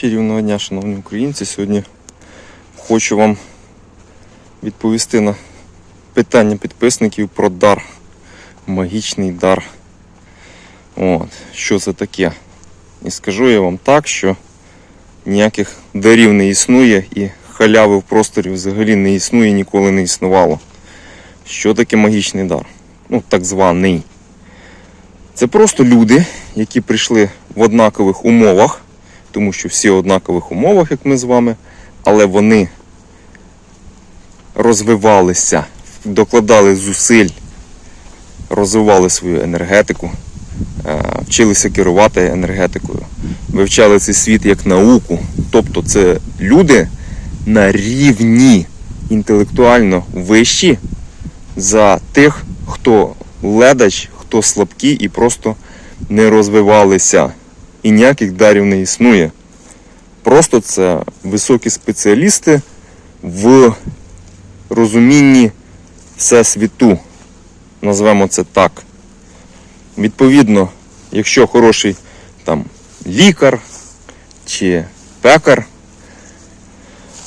Чарівного дня, шановні українці. Сьогодні хочу вам відповісти на питання підписників про дар. Магічний дар. От, що це таке? І скажу я вам так, що ніяких дарів не існує і халяви в просторі взагалі не існує, ніколи не існувало. Що таке магічний дар? Ну, так званий. Це просто люди, які прийшли в однакових умовах, тому що всі в однакових умовах, як ми з вами, але вони розвивалися, докладали зусиль, розвивали свою енергетику, е, вчилися керувати енергетикою, вивчали цей світ як науку. Тобто це люди на рівні інтелектуально вищі за тих, хто ледач, хто слабкі і просто не розвивалися. І ніяких дарів не існує. Просто це високі спеціалісти в розумінні всесвіту. Назвемо це так. Відповідно, якщо хороший там лікар чи пекар,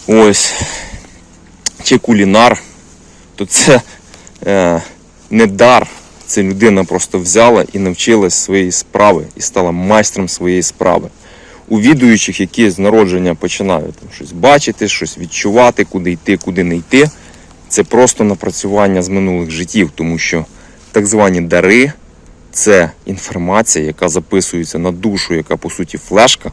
ось, чи кулінар, то це е, не дар. Це людина просто взяла і навчилась своєї справи і стала майстром своєї справи. У відуючих, які з народження починають там, щось бачити, щось відчувати, куди йти, куди не йти, це просто напрацювання з минулих життів, тому що так звані дари це інформація, яка записується на душу, яка по суті флешка.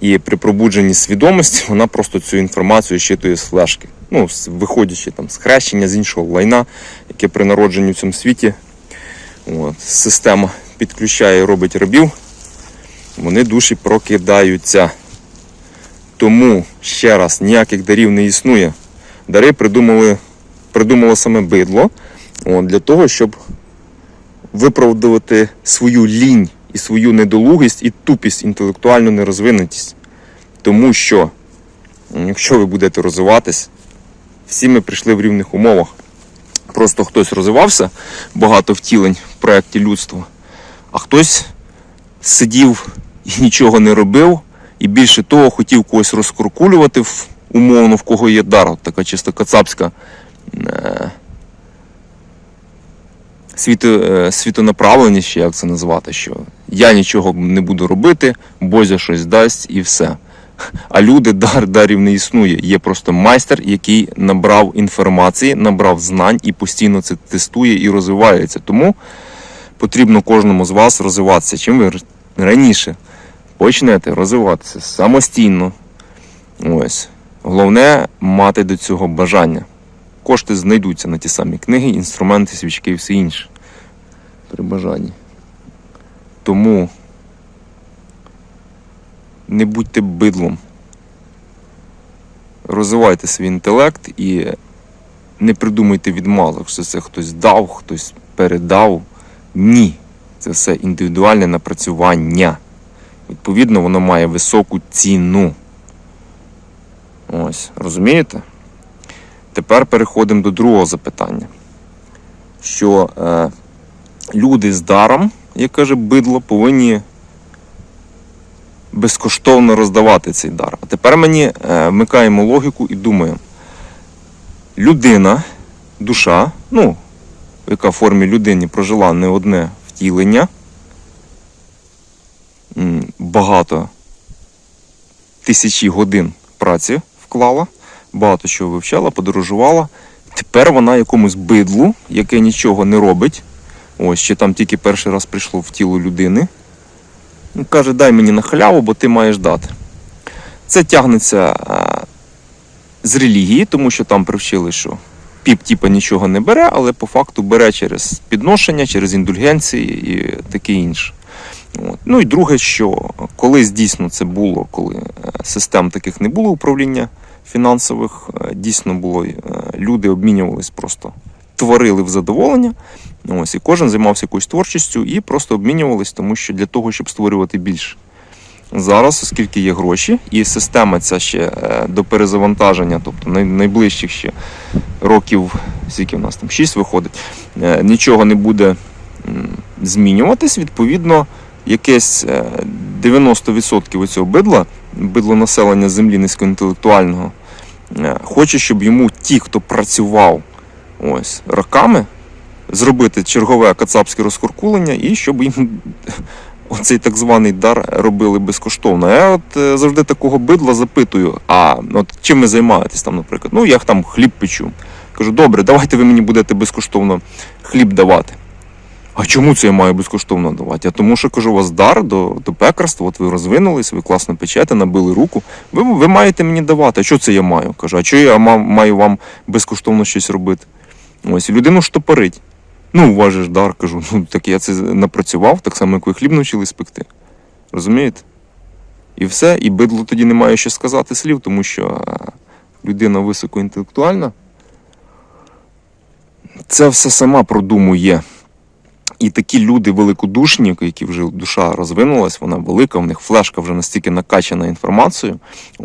І при пробудженні свідомості вона просто цю інформацію щитує з флешки. Ну, виходячи там з хрещення, з іншого лайна, яке при народженні в цьому світі От, система підключає і робить рабів, вони душі прокидаються. Тому ще раз ніяких дарів не існує. Дари придумали, придумало саме бидло от, для того, щоб виправдувати свою лінь і свою недолугість і тупість, інтелектуальну нерозвинутість. Тому що, якщо ви будете розвиватись, всі ми прийшли в рівних умовах. Просто хтось розвивався, багато втілень в проєкті людства, а хтось сидів і нічого не робив, і більше того, хотів когось розкуркулювати умовно, в кого є дар, От така чисто кацапська е, світо, е, світонаправленість, як це назвати, що я нічого не буду робити, Бозя щось дасть і все. А люди дар дарів не існує. Є просто майстер, який набрав інформації, набрав знань і постійно це тестує і розвивається. Тому потрібно кожному з вас розвиватися. Чим ви раніше почнете розвиватися самостійно. Ось. Головне мати до цього бажання. Кошти знайдуться на ті самі книги, інструменти, свічки і все інше. При бажанні. Тому не будьте бидлом. Розвивайте свій інтелект і не придумуйте відмазок, що це хтось дав, хтось передав. Ні. Це все індивідуальне напрацювання. Відповідно, воно має високу ціну. Ось, розумієте? Тепер переходимо до другого запитання. Що е, люди з даром, як каже бидло, повинні безкоштовно роздавати цей дар. А тепер мені е, вмикаємо логіку і думаємо: людина, душа, ну, яка в формі людини прожила не одне втілення, багато тисячі годин праці вклала, багато чого вивчала, подорожувала. Тепер вона якомусь бидлу, яке нічого не робить. Ось ще там тільки перший раз прийшло в тіло людини. Каже, дай мені на халяву, бо ти маєш дати. Це тягнеться з релігії, тому що там привчили, що піп типа нічого не бере, але по факту бере через підношення, через індульгенції і таке інше. От. Ну і друге, що колись дійсно це було, коли е, систем таких не було управління фінансових, е, дійсно було, е, люди обмінювались просто, творили в задоволення. Ось, і кожен займався якоюсь творчістю і просто обмінювались, тому що для того, щоб створювати більше. Зараз, оскільки є гроші, і система ця ще е, до перезавантаження, тобто найближчих ще років, скільки в нас там 6 виходить, е, нічого не буде змінюватись. Відповідно, якесь е, 90% цього бидла бидло населення землі низькоінтелектуального, е, хоче, щоб йому ті, хто працював ось, роками, зробити чергове кацапське розкуркулення і щоб їм оцей так званий дар робили безкоштовно. Я от е, завжди такого бидла запитую: а от чим ви займаєтесь там, наприклад? Ну, я там хліб печу. Кажу, добре, давайте ви мені будете безкоштовно хліб давати. А чому це я маю безкоштовно давати? А тому що кажу, у вас дар до, до пекарства, от ви розвинулись, ви класно печете, набили руку. Ви, ви маєте мені давати. А що це я маю? Кажу, а що я маю вам безкоштовно щось робити? Ось, і людину штопорить. Ну, у вас же ж дар, кажу, ну так я це напрацював, так само, як ви хліб навчились пекти. Розумієте? І все, і бидло тоді не має що сказати слів, тому що людина високоінтелектуальна. Це все сама продумує. І такі люди великодушні, які вже душа розвинулась, вона велика, в них флешка вже настільки накачана інформацією,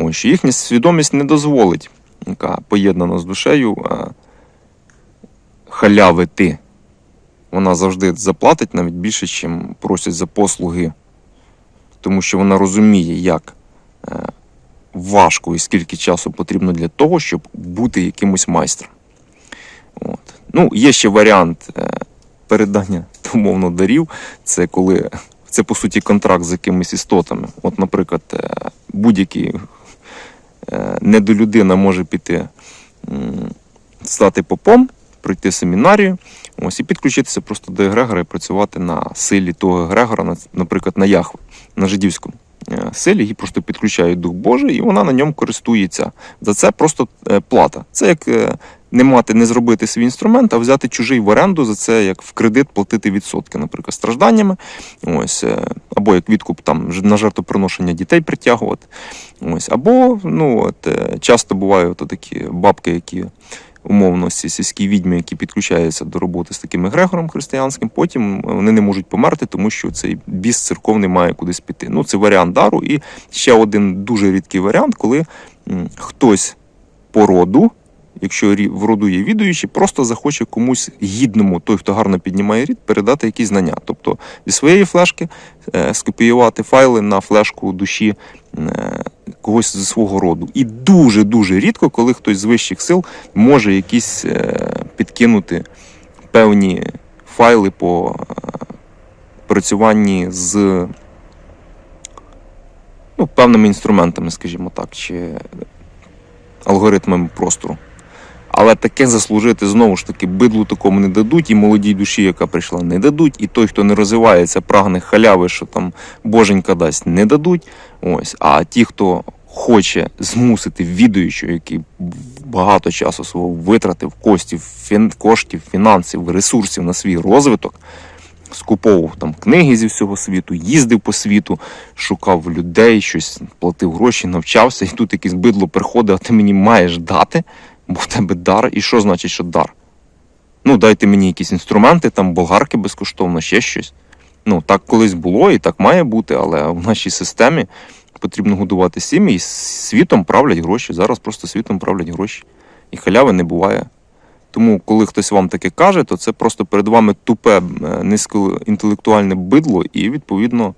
що їхня свідомість не дозволить, яка поєднана з душею, халявити. Вона завжди заплатить навіть більше, ніж просять за послуги. Тому що вона розуміє, як е, важко і скільки часу потрібно для того, щоб бути якимось майстром. От. Ну, є ще варіант е, передання умовно дарів. Це коли це по суті контракт з якимись істотами. От, наприклад, е, будь-який недолюдина може піти стати попом, пройти семінарію, ось і підключитися просто до егрегора і працювати на силі того егрегора, наприклад, на Яхве, на жидівському е, силі, її просто підключають Дух Божий, і вона на ньому користується. За це просто е, плата. Це як е, не мати, не зробити свій інструмент, а взяти чужий в оренду за це, як в кредит платити відсотки, наприклад, стражданнями, ось, або як відкуп там на жертвоприношення дітей притягувати. Ось, або ну, от, часто бувають такі бабки, які умовно ці сільські відьми, які підключаються до роботи з таким егрегором християнським, потім вони не можуть померти, тому що цей біс церковний має кудись піти. Ну, це варіант дару. І ще один дуже рідкий варіант, коли хтось по роду, якщо в роду є відуючі, просто захоче комусь гідному, той, хто гарно піднімає рід, передати якісь знання. Тобто зі своєї флешки е, скопіювати файли на флешку душі е, когось зі свого роду. І дуже-дуже рідко, коли хтось з вищих сил може якісь е, підкинути певні файли по е, працюванні з ну, певними інструментами, скажімо так, чи алгоритмами простору. Але таке заслужити знову ж таки бидлу такому не дадуть, і молодій душі, яка прийшла, не дадуть, і той, хто не розвивається, прагне халяви, що там боженька дасть, не дадуть. Ось. А ті, хто хоче змусити відуючого, який багато часу свого витратив коштів, фін, коштів, фінансів, ресурсів на свій розвиток, скуповував там книги зі всього світу, їздив по світу, шукав людей, щось платив гроші, навчався, і тут якесь бидло приходить, а ти мені маєш дати, бо в тебе дар. І що значить, що дар? Ну, дайте мені якісь інструменти, там болгарки безкоштовно, ще щось. Ну, так колись було і так має бути, але в нашій системі потрібно годувати сім'ї, і світом правлять гроші. Зараз просто світом правлять гроші. І халяви не буває. Тому, коли хтось вам таке каже, то це просто перед вами тупе е, низькоінтелектуальне бидло, і відповідно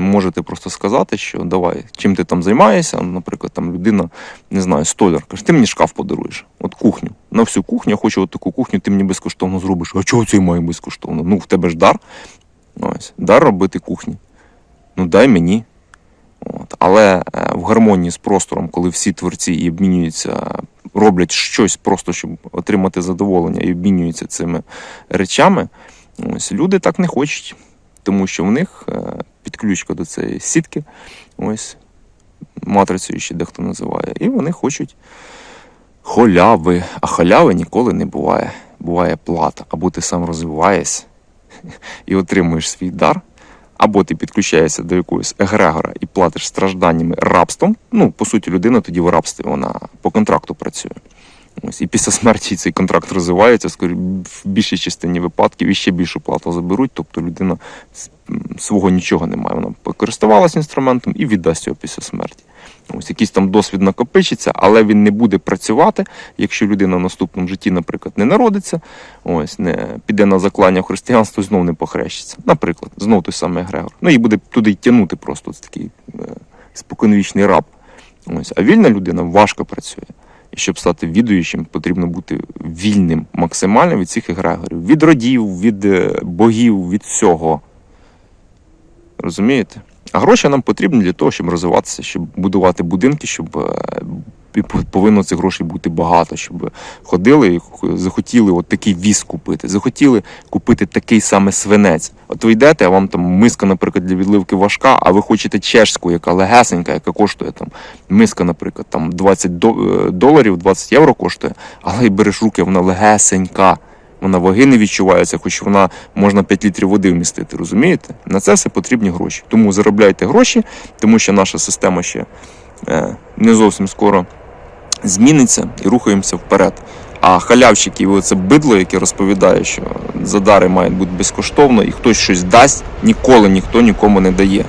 можете просто сказати, що давай, чим ти там займаєшся, наприклад, там людина, не знаю, столяр, каже, ти мені шкаф подаруєш, от кухню. На всю кухню, я хочу от таку кухню, ти мені безкоштовно зробиш. А чого це я маю безкоштовно? Ну, в тебе ж дар. Ось, дар робити кухні. Ну, дай мені. От. Але е, в гармонії з простором, коли всі творці і обмінюються, роблять щось просто, щоб отримати задоволення і обмінюються цими речами, ось люди так не хочуть, тому що в них е, підключка до цієї сітки, ось матрицею ще дехто називає, і вони хочуть халяви. А халяви ніколи не буває. Буває плата, або ти сам розвиваєшся і отримуєш свій дар. Або ти підключаєшся до якогось егрегора і платиш стражданнями рабством. Ну, по суті, людина тоді в рабстві, вона по контракту працює. Ось, і після смерті цей контракт розвивається, скорі, в більшій частині випадків і ще більшу плату заберуть, тобто людина свого нічого не має. Вона покористувалася інструментом і віддасть його після смерті. Ось якийсь там досвід накопичиться, але він не буде працювати, якщо людина в наступному житті, наприклад, не народиться, ось не піде на заклання в християнство і знов не похрещиться. Наприклад, знов той самий Грегор. Ну і буде туди й тягнути просто ось такий е, споконвічний раб. Ось. А вільна людина важко працює. І щоб стати відуючим, потрібно бути вільним максимально від цих егрегорів, від родів, від е, богів, від всього. Розумієте? А гроші нам потрібні для того, щоб розвиватися, щоб будувати будинки, щоб е, повинно цих грошей бути багато, щоб ходили і захотіли от такий віз купити, захотіли купити такий саме свинець. От ви йдете, а вам там миска, наприклад, для відливки важка, а ви хочете чешську, яка легесенька, яка коштує там миска, наприклад, там 20 е, доларів, 20 євро коштує, але й береш руки, вона легесенька. Вона ваги не відчувається, хоч вона можна 5 літрів води вмістити, розумієте? На це все потрібні гроші. Тому заробляйте гроші, тому що наша система ще е, не зовсім скоро зміниться і рухаємося вперед. А халявщики, оце бидло, яке розповідає, що задари мають бути безкоштовно, і хтось щось дасть, ніколи ніхто нікому не дає.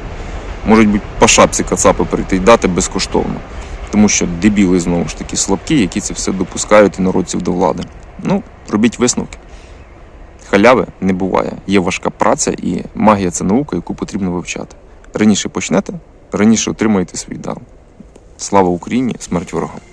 Можуть бути по шапці кацапи прийти і дати безкоштовно. Тому що дебіли знову ж таки слабкі, які це все допускають і народців до влади. Ну, робіть висновки. Халяви не буває. Є важка праця і магія це наука, яку потрібно вивчати. Раніше почнете, раніше отримаєте свій дар. Слава Україні, смерть ворогам!